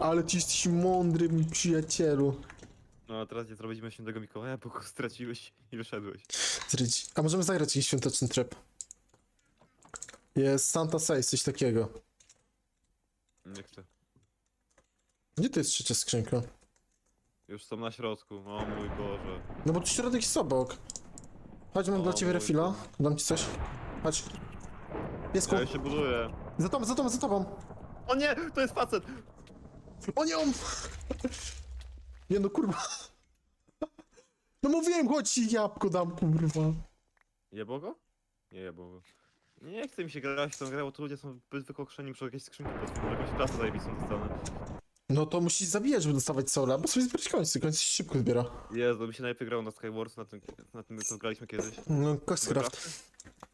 Ale ty jesteś mądry, mój przyjacielu. No a teraz nie zrobiliśmy świętego Mikołaja, bo go straciłeś i wyszedłeś. Zryć. A możemy zagrać jakiś świąteczny trap? Jest Santa 6, coś takiego. Nie chcę. Gdzie to jest trzecia skrzynka? Już są na środku, o mój Boże. No bo tu środek jest obok. Chodź, mam O dla ciebie mój refila. Dam ci coś. Chodź. Piesku, Ja się buduję. za tobą, za tobą, za tobą. O nie, to jest facet! O nie, on... Nie no, kurwa. No mówiłem, chodź ci jabłko dam, kurwa. Jebło go? Nie jebło go. Nie chce mi się grać w tą grę, bo tu ludzie są zbyt wykokszeni przez jakieś skrzynki spodem, jakąś klasę zajebistą dostanę. No to musisz zabijać, żeby dostawać sola, bo sobie zbierać końce, końce się szybko zbiera. Jezu, mi się najpierw grało na Skywars, na tym, na tym co graliśmy kiedyś. No, Coxcraft.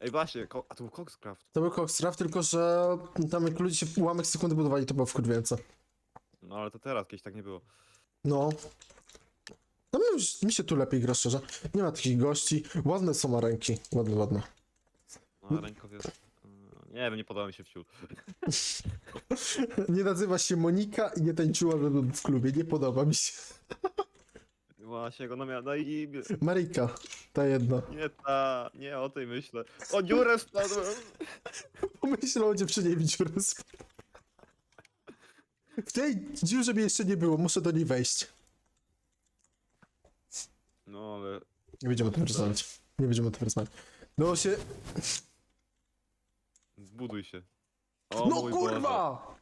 Ej właśnie, ko- a to był Coxcraft. To był Coxcraft, tylko że tam jak ludzie się w ułamek sekundy budowali, to było wkurwiające. No ale to teraz, kiedyś tak nie było. No. No mi, mi się tu lepiej gra, szczerze. Nie ma takich gości. Ładne są ręki. Ładne, ładne. No a rękowie... Yy, Nie wiem, nie podoba mi się wciół. Nie nazywa się Monika i nie tańczyła w klubie. Nie podoba mi się. Właśnie, ona miała na imię. Maryjka. Ta jedna. Nie ta, nie o tej myślę. O dziurę spadłem! Pomyślał o dziewczynie w dziurę. W tej dziurze mnie jeszcze nie było. Muszę do niej wejść. No ale... Nie będziemy o tym rozmawiać. Nie będziemy o tym rozmawiać. No się... Zbuduj się. O No mój Boże. kurwa!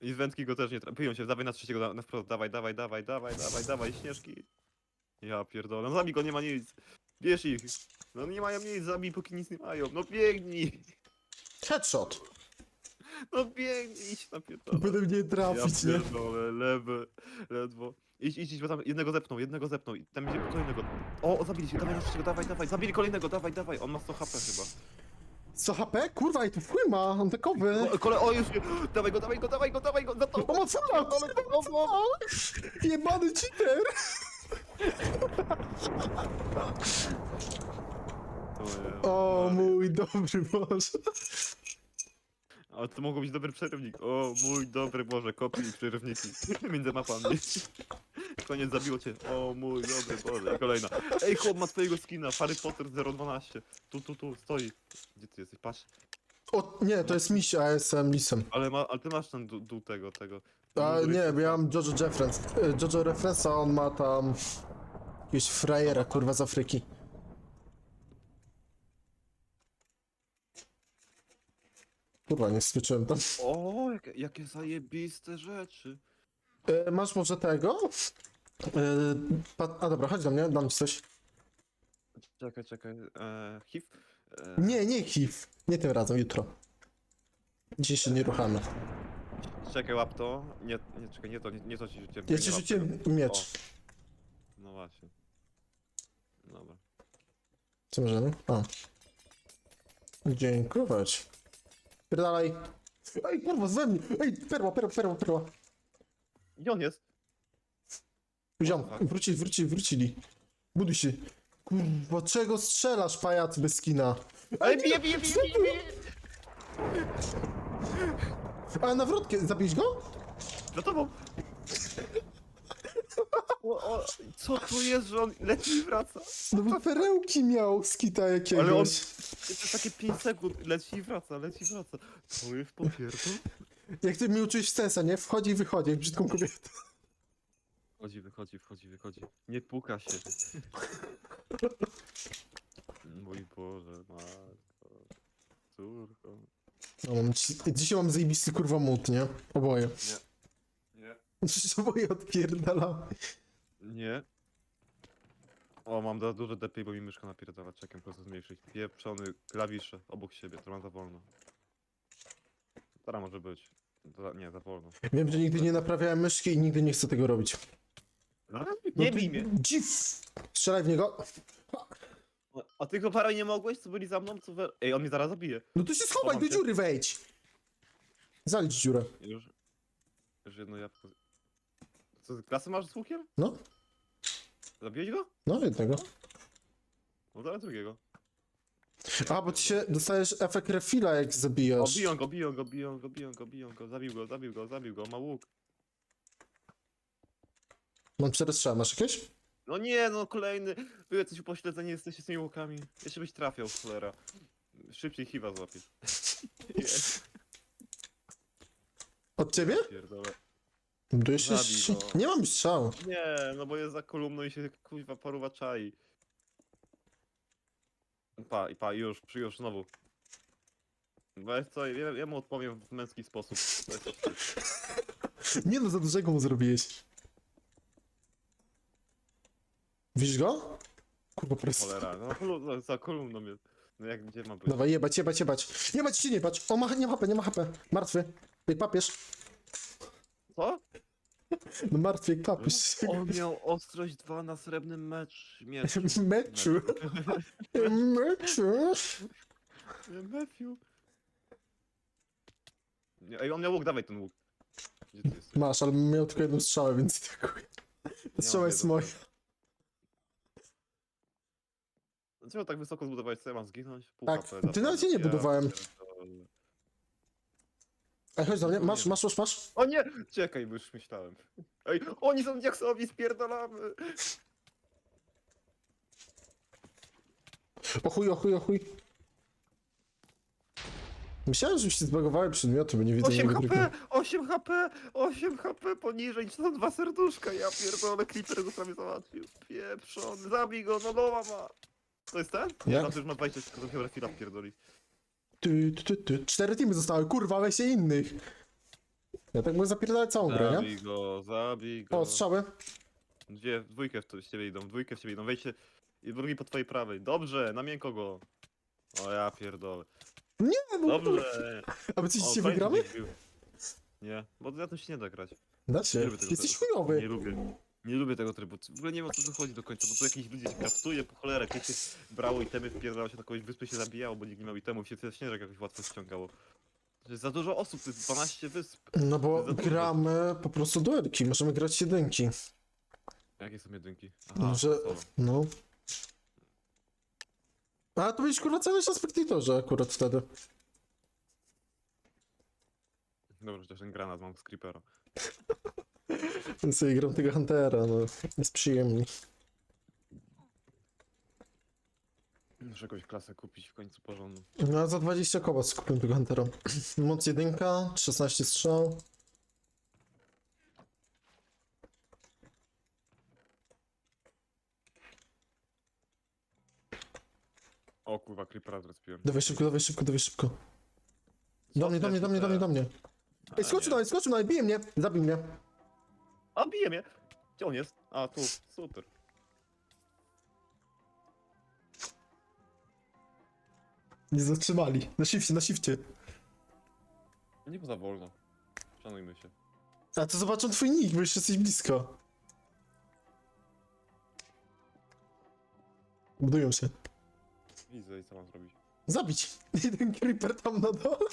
I z wędki go też nie trafiją się, dawaj na trzeciego, na wprost, dawaj, dawaj, dawaj, dawaj, dawaj, dawaj, śnieżki. Ja pierdolę, no zabij go, nie ma nic. Bierz ich. No nie mają nic, zabij póki nic nie mają. No biegnij. Headshot. No biegnij, idź na pierdolę. Będę mnie Ja trafić, nie? pierdolę, lewy, ledwo. Idź, idź, idź, bo tam jednego zepnął, jednego zepnął i tam idzie kolejnego. O, o, zabili się, dawaj na trzeciego, dawaj, dawaj, zabili kolejnego, dawaj, dawaj, on ma 100 HP chyba. Co HP? Kurwa, i tu chuj ma, on takowy. O, kole, o już, dawaj go, dawaj go, dawaj go, dawaj go, za to. O, ma fula! Jebany cheater! O mój dobry Boże. Ale to mogło być dobry przerywnik. O mój dobry Boże, kopii i przerywniki między mapami. Koniec zabiło cię. O mój dobry Boże. I kolejna. Ej, chłop ma twojego skina. Harry Potter 012. Tu, tu, tu, stoi. Gdzie ty jesteś? Patrz. O, nie, to jest miś, a ja jestem lisem. Ale, ma, ale ty masz ten dół, dół tego, tego. A nie, bo ja mam Jojo Reference. E, Jojo Reference, a on ma tam... Jakiegoś frajera, kurwa, z Afryki. Kurwa, nie skoczyłem tam. O, jakie, jakie zajebiste rzeczy. E, masz może tego? E, pa- a dobra, chodź do mnie, dam ci coś. Czekaj, czekaj. E, HIV? E, Nie, nie HIV. Nie tym razem, jutro. Dzisiaj się nie ruchamy. Czekaj, łap to. Nie, nie, czekaj, nie to, nie, nie to ci rzuciłem. Ja nie ci łap rzuciłem tego. miecz. O, No właśnie. Dobra. Co możemy? A. Dziękować. Pierdalaj. Ej, kurwa, ze mnie. Ej, perła, perła, perła, perła. Gdzie on jest? Ziom, wrócili, wrócili, wrócili. Buduj się. Kurwa, czego strzelasz, pajac bez skina? Ej, bije, bije, bije, bije, bije! A, nawrotkę, zabić go? Za tobą! O, o, co to jest, że on leci i wraca? No bo perełki miał skita jakiegoś. Ale on... To jest takie 5 sekund, leci i wraca, leci i wraca. To jest popierdol? Jak ty mi uczyłeś w sensa, nie? Wchodzi i wychodzi, jak brzydką kobietę. Wchodzi, wychodzi, wchodzi, wychodzi. Nie puka się. Mój Boże, matko. Córko. No, mam ci... Dzisiaj mam zajebisty kurwa mód, nie? Oboje. Nie. Przecież oboje odpierdala. Nie. O, mam za duże DPI, bo mi myszka napierdala. Czekam, po prostu zmniejszyć. Pieprzony klawisze obok siebie, to mam za wolno. Teraz może być. Za, nie, za wolno. Wiem, że nigdy nie naprawiałem myszki i nigdy nie chcę tego robić. No, No nie bij mnie! Dziw! Strzelaj w niego. A- A ty go parę nie mogłeś, co byli za mną, co we... Ej, on mnie zaraz zabije. No to się schowaj, Chowam do się. dziury wejdź! Zalicz dziurę. Już... Już jedno jabłko... Co, ty klasy masz z łukiem? No, Zabiłeś go? no jednego. No zaraz drugiego. A, bo ty się dostajesz efekt refila, jak O, zabijasz. biją go, biją go, biją go, biją go, biją go. Zabił go, zabił go, zabił go, ma łuk. Mam cztery strzały, masz jakieś? No nie, no kolejny. Wy jacyś upośledzeni jesteście z tymi łukami. Jeszcze byś trafiał, cholera. Szybciej chiwa złapiesz. Od ciebie? pierdolę. Jeszcze... Zabij go. Nie mam strzał. Nie, no bo jest za kolumną i się kuźwa paruwa czai. Pa, i pa, już, już znowu. Weź co, ja, ja mu odpowiem w męski sposób. To jest wstyd. Nie no, za dużego mu zrobiłeś. Widzisz go? Kurwa, prosto. Cholera, no kolu- no, za kolumną jest. No jak gdzie ma być? Dawaj, jebać, jebać, jebać. Jebać się, nie bać. O, ma, nie ma HP, nie ma HP. Martwy. Jak papież. Co? No martwy jak papież. On miał ostrość 2 na srebrnym mecz. Miecz. Meczu. Meczu. Matthew. Nie, Ej, on miał łuk, dawaj ten łuk. Gdzie ty jesteś? Masz, ale miał tylko jedną strzałę, więc dziękuję. Ta strzała jest moja. Dlaczego tak wysoko zbudowałeś? Co ja mam zginąć? Pół Tak, HP za ty to. nawet jej nie Ja budowałem. pierdolę. Ej, chodź do mnie. Nie. Masz, masz, masz, masz. O nie! Czekaj, bo już myślałem. Ej, oni są diaksowi, spierdolamy! O chuj, o chuj, o chuj. Myślałem, że mi się zbagowały przedmioty, bo nie widzę 8 jego HP! 8 HP! 8 HP poniżej, to są dwa serduszka, ja pierdolę, Creeper go prawie załatwił. Pieprzony, zabij go, no doła ma! To jest ten? Jak? to już ma 20, tylko to chyba refila pierdoli. Ty, ty, ty, ty. Cztery teamy zostały, kurwa, weź się innych. Ja tak mogę zapierdalać całą grę, nie? Zabij go, zabij go. O, strzały. W dwójkę w to- w ciebie idą, w dwójkę w ciebie idą, wejdźcie. I drugi po twojej prawej. Dobrze, na miękko go. O ja pierdolę. Nie, no Dobrze. A my coś O, dzisiaj fajnie wygramy? byś bił. Nie, bo na tym się nie da grać. Da Nie lubię tego Jesteś trybu. Nie chujowy. lubię. Nie lubię tego trybu. W ogóle nie wiem o co tu chodzi do końca, bo tu jakiś ludzie się kraftuje po cholerę, kiedyś się brało itemy, wpierdało się na kogoś wyspy się zabijało, bo nikt nie miał itemów, się ten śnieżek jakoś łatwo ściągało. To jest za dużo osób, to jest 12 wysp. No bo Za dużo. gramy po prostu duelki, możemy grać jedynki. Jakie są jedynki? No, że... solo. No. A to byś kurwa cały czas spektatorze akurat wtedy. Dobra, chociaż ten granat mam z creepera. Więc sobie gram tego Huntera, no. Jest przyjemnie. Muszę jakąś klasę kupić w końcu porządną. No a za 20 koła skupiłem tego Huntera. Moc jedynka, 16 strzał. O kurwa, creepera zrespiłem. Dawaj szybko, dawaj szybko, dawaj szybko. Do mnie, do mnie, do mnie, do mnie, do mnie. Ej, skoczył mnie, skoczył na mnie, bije mnie, zabij mnie. A, bije mnie! Gdzie on jest? A, tu, super. Nie zatrzymali. Na shifcie, na shifcie. Nie było za wolno. Szanujmy się. A to zobaczą twój nick, bo jeszcze jesteś blisko. Budują się. Widzę i co mam zrobić. Zabić. Jeden creeper tam na dole.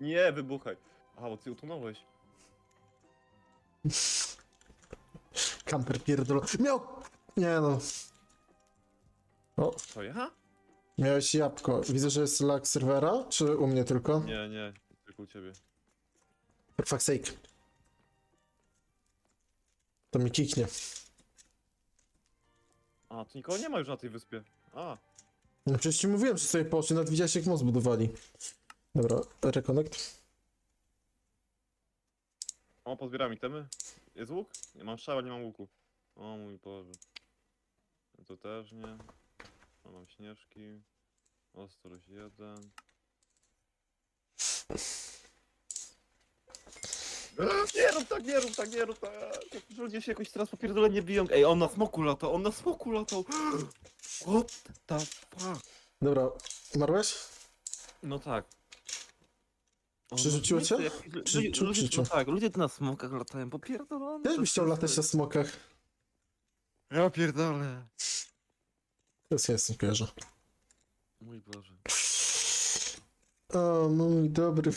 Nie, wybuchaj! A, bo ty utonąłeś. Kamper pierdolo. Miał... Nie no. O, Co, ja? miałeś jabłko. Widzę, że jest lag serwera, czy u mnie tylko? Nie, nie, tylko u ciebie. For fuck's sake. To mi kiknie. A, tu nikogo nie ma już na tej wyspie. A, No przecież ci mówiłem, że sobie poszli, nawet widziałeś jak most budowali. Dobra, reconnect. o, pozbieram itemy. Jest łuk? Nie mam strzała, nie mam łuku. O mój Boże. To też nie. O, mam śnieżki. Ostrość jeden. Nie rób tak, nie rób tak, nie rób tak. Ludzie się jakoś teraz popierdolę nie biją. Ej, on na smoku latał, on na smoku latał. What the fuck? Dobra, umarłeś? No tak. Przerzuciło no, cię? ludzie- ludzie- przerzuciło? no tak, ludzie tu na smokach latają, popierdolone. Też to byś chciał jest- latać na smokach. Ja pierdolę. Teraz ja jestem kojarzę. Mój Boże. O, mój dobry.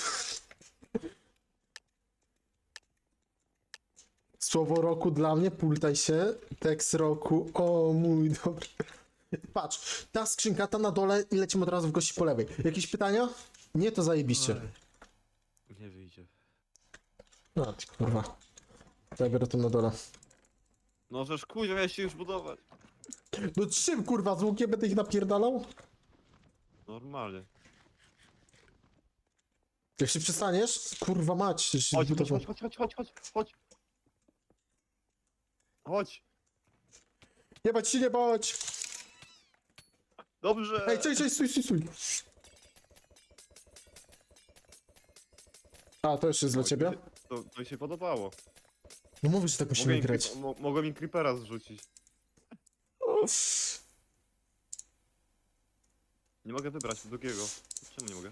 Słowo roku dla mnie, pultaj się. Tekst roku, o mój dobry. Patrz, ta skrzynka, ta na dole i lecimy od razu w gości po lewej. Jakieś pytania? Nie, to zajebiście. No, ty kurwa. Ja biorę to na dole. No żeż kuźwa, miałeś się już budować. No czym kurwa, z łukiem będę ich napierdalał? Normalnie. Jak się przestaniesz, kurwa mać. że się Chodź, chodź, budował. chodź, chodź, chodź, chodź, chodź, chodź. Nie bać się, nie bać! Dobrze. Ej, cześć, cześć, stój, stój, stój. A, to jeszcze jest dla ciebie? To, to mi się podobało. No mówisz, że tak musimy im, grać. mo mogłem im creepera zrzucić. Uff. Nie mogę wybrać drugiego. Czemu nie mogę?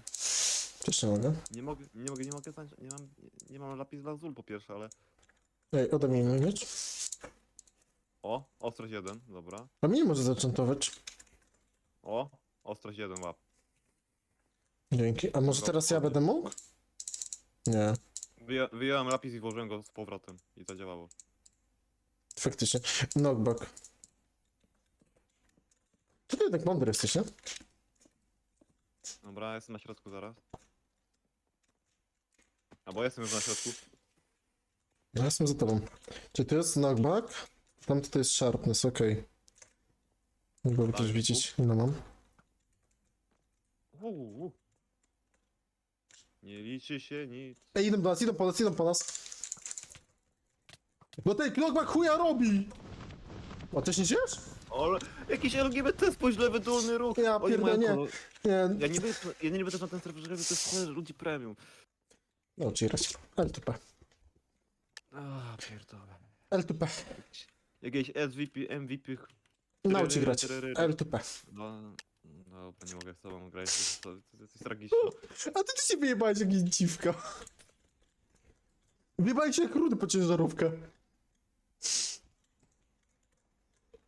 Też nie mogę. Nie mogę, nie mogę, nie mogę znaleźć, nie mam, nie, mam lapis lazul po pierwsze, ale... Ej, ode mnie nie mieć. O, ostrość jeden, dobra. A mnie nie może zaczętować. O, ostrość jeden, łap. Dzięki. A może Dobra, teraz ja będę mógł? Nie, Wyja wyjąłem lapis i włożyłem go z powrotem. I zadziałało. faktycznie. Knockback. To ty jednak mądry jesteś, nie? Dobra, jestem na środku zaraz. Albo jestem już na środku. Ja jestem za tobą. Czy to jest knockback? Tam to jest sharpness, okej. Nie byłoby też Tak, widzieć, ile mam. Uuu. Nie liczy się nic. Ej, idą do nas, idą po nas, idą po nas. No ten knockback chuja robi! A też nie żyjesz? Ale jakiś LGBT spójrz lewy dolny róg. Ja Oni mają pierdolę, nie. kolor- Nie, Ja nie będę, ja nie będę na ten serwer, żeby to jest cholerze ludzi premium. no grać. L2P. A, pierdolę. L2P. Jakieś SVP, MVP. Naucz się grać. L2P. No, no, nie mogę z tobą grać, to, to, to jest tragiczne. A ty ty się wyjebałeś jak dziwka. Wyjebałeś się jak rudy po ciężarówkę.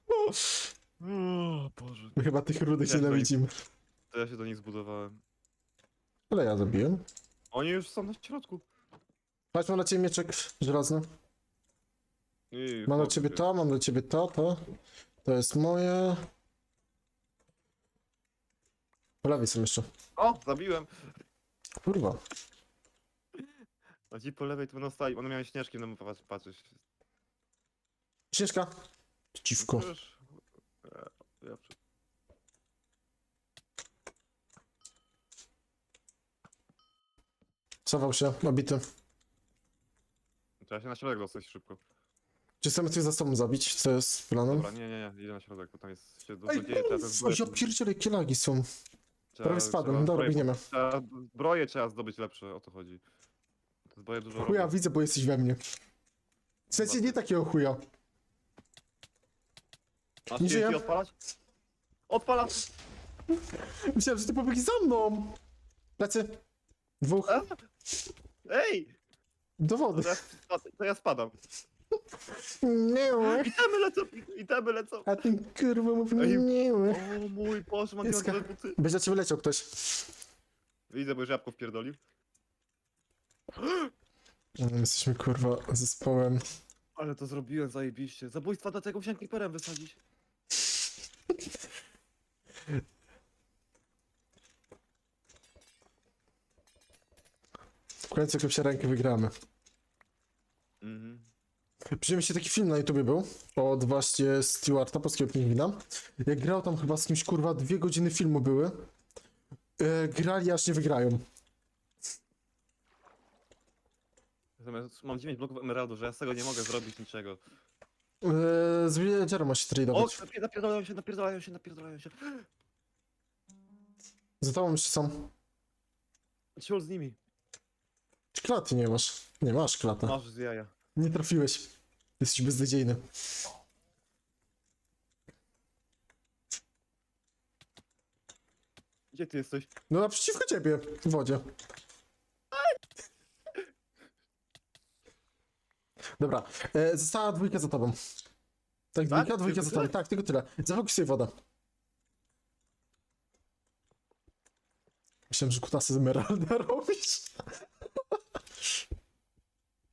O, O Boże. My chyba tych rudych to nienawidzimy. To ja się do nich zbudowałem. Ale ja zabiłem. Oni już są na środku. Patrz, mam na ciebie mieczek żelazny. I Mam na ciebie to, mam na ciebie to, to. To jest moje. Po lewej są jeszcze. O, zabiłem. Kurwa. A ci po lewej to będą stali. One miały śnieżki, no patrz, patrzeć. Śnieżka. Dziwko. Wiesz, e, ja przy- Cował się, obity. Trzeba się na środek dostać szybko. Czy chcemy coś za sobą zabić? Co jest planem? Dobra, nie, nie, nie, idę na środek, bo tam jest się dużo Ej, dzieje. Zbroje, ja pierdzielę, jakie lagi są. Trzeba- Prawie spadłem, trzeba dobra, zbroje- biegniemy. Trzeba, zbroje trzeba zdobyć lepsze, o to chodzi. Te zbroje dużo Chuja, robią. widzę, bo jesteś we mnie. W sensie nie takiego chuja. Masz nie żyję. odpalać? Odpalam! Myślałem, że ty pobiegli za mną. Plecy. Dwóch. A? Ej! Do wody. To ja, spad- to ja spadam. Nie. Itemy lecą, itemy lecą. A ten kurwa mówi Ej. nie. O mój Boże, mam Pieska. diamentowe buty. Będzie na ciebie leciał ktoś. Widzę, bo już jabłko wpierdolił. Mm, Jesteśmy kurwa zespołem. Ale to zrobiłem zajebiście. Zabójstwa dlatego musiałem creeperem wysadzić. W końcu jakąś rękę wygramy. Przyjemnie się taki film na YouTubie był od właśnie Stewarta, polskiego pingwina. Jak grał tam chyba z kimś kurwa dwie godziny filmu były. E, grali aż nie wygrają. Mam 9 bloków emeraldu, że ja z tego nie mogę zrobić niczego. E, z Villagerem ma się O, tradeować. napie- napierdalają się, napierdalają się, napierdalają się. Za tobą jeszcze są. Ciul z nimi. Czy klaty nie masz? Nie masz klata. Masz z jaja. Nie trafiłeś. Jesteś beznadziejny. Gdzie ty jesteś? No naprzeciwko ciebie, w wodzie. Dobra, e, została dwójka za tobą. Tak, dwójka, dwójka Tylko za tobą. tyle? Tak, tylko tyle. Zafokusuj sobie wodę. Myślałem, że kutasy z emeralda robisz.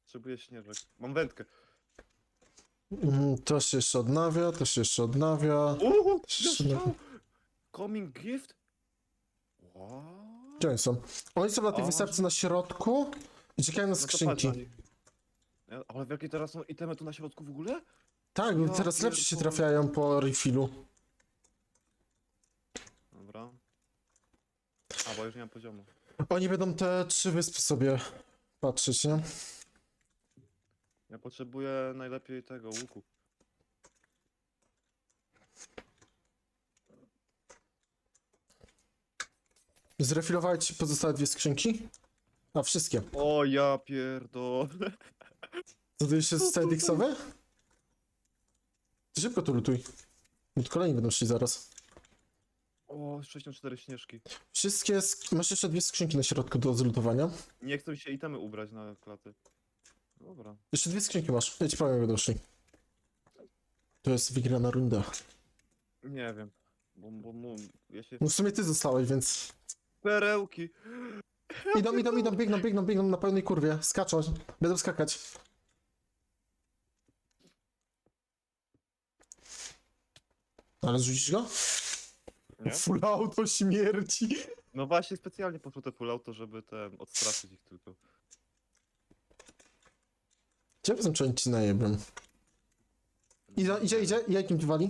Potrzebuję śnieżek. Mam wędkę. Mm, To się jeszcze odnawia, to się jeszcze odnawia. Uuu, Śnieżek. Coming gift? What? Gdzie oni są? Oni są na tej O. wysepce na środku i czekają na No to patrz skrzynki. na nich. Ja- Ale w jakie teraz są itemy tu na środku w ogóle? Tak, Ja teraz lepsze się pierdolę. trafiają po refillu. Dobra. A, bo już nie mam poziomu. Oni będą te trzy wyspy sobie patrzeć, nie? Ja potrzebuję najlepiej tego łuku. Zrefilowałeś ci pozostałe dwie skrzynki? A, wszystkie. O ja pierdolę. To jeszcze zostały dixowe? Szybko to lutuj. Bo tu kolejni będą szli zaraz. O, 64 śnieżki. Wszystkie, sk- masz jeszcze dwie skrzynki na środku do zlutowania. Nie chcę mi się itemy ubrać na klaty. Dobra. Jeszcze dwie skrzynki masz. Ja ci powiem, jak będą szli. To jest wygrana runda. Nie wiem. Ja się... No w sumie ty zostałeś, więc... Perełki! Idą, idą, idą, biegną, biegną, biegną na pełnej kurwie. Skaczą. Będą skakać. Ale zrzucisz go? Nie? Full auto śmierci. No właśnie specjalnie poszło te full auto, żeby ten odstraszyć ich tylko. Gdzie oni ci najebią? Idzie, idzie, idzie. Jakim ci wali?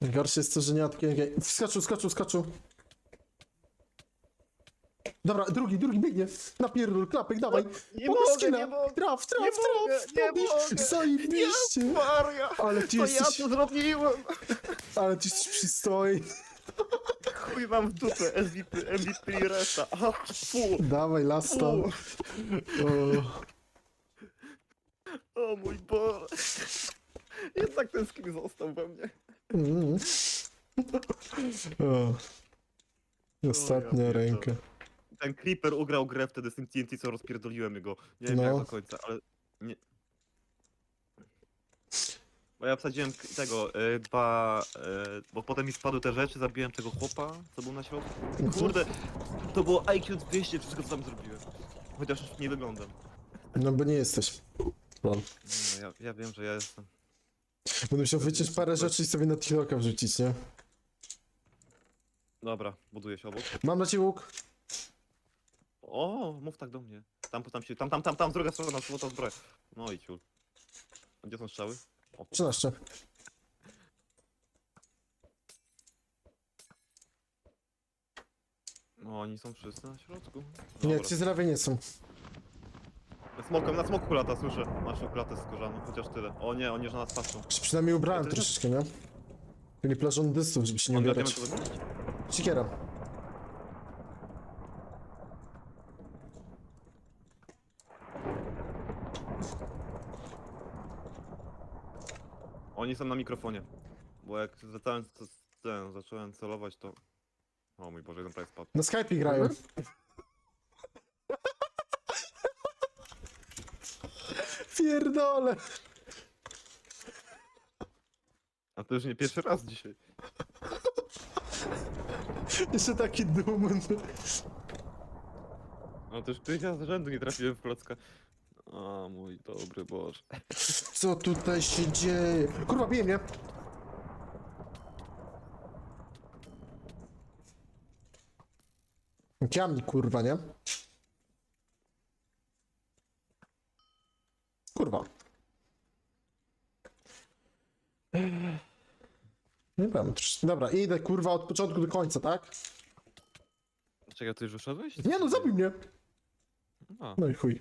Najgorsze jest to, że nie takiego... Wskoczył, skoczył, skoczył. Dobra, drugi, drugi biegnie. Napierdol, klapek, dawaj. Nie Podaj mogę, skilla. nie mogę! Traf, traf, nie traf. mogę, nie Robisz. mogę. Zajebiście. Maria! Ale ty To ja jesteś... to zrobiłem! Ale ty jesteś przystojny. Chuj mam w dupę MVP, MVP. Aha, fu, Dawaj, lasta. fu. O. O mój Boże. Jednak ten skin został we mnie. Mm. O. Ostatnia pierdolę. ręka. Ten Creeper ugrał grę wtedy z tym TNT, co rozpierdoliłem go. Nie wiem No. jak do końca, ale nie. Bo ja wsadziłem k- tego, y, dwa, y, bo potem mi spadły te rzeczy, zabiłem tego chłopa, co był na środku. Kurde, to było IQ 200, wszystko co tam zrobiłem. Chociaż już nie wyglądam. No bo nie jesteś. No, ja, ja wiem, że ja jestem. Będę musiał wyciąć parę rzeczy i sobie na TikToka wrzucić, nie? Dobra, buduję się obok. Mam na ciebie łuk. O, mów tak do mnie. Tam, tam się, tam, tam, tam, tam, z druga strona, złota zbroja. No i ciul. A Gdzie są strzały? O, 13. no oni są wszyscy na środku. Nie, Dobra. ci z lewej nie są. Na smoku, na smoku lata, słyszę. Naszą klatę skórzaną, chociaż tyle. O nie, oni już na nas patrzą. Się przynajmniej ubrałem Ja też- troszeczkę, nie? Nie plażon dystów, żeby się nie Mam ubierać. Sikiera. Oni są na mikrofonie. Bo jak zacząłem, c- ten, zacząłem celować, to... O mój Boże, jeden prawie spadł. Na Skype grają. Pierdole. A to już nie pierwszy raz dzisiaj. Jeszcze taki dumny. No to już któryś raz z rzędu nie trafiłem w klocka. O mój dobry Boże. Co tutaj się dzieje? Kurwa, bije mnie. Kiamni, kurwa, nie? Kurwa. Nie wiem, trosz- dobra, idę kurwa od początku do końca, tak? Czekaj, ty już wyszedłeś? Nie no, zabij mnie! A, No i chuj.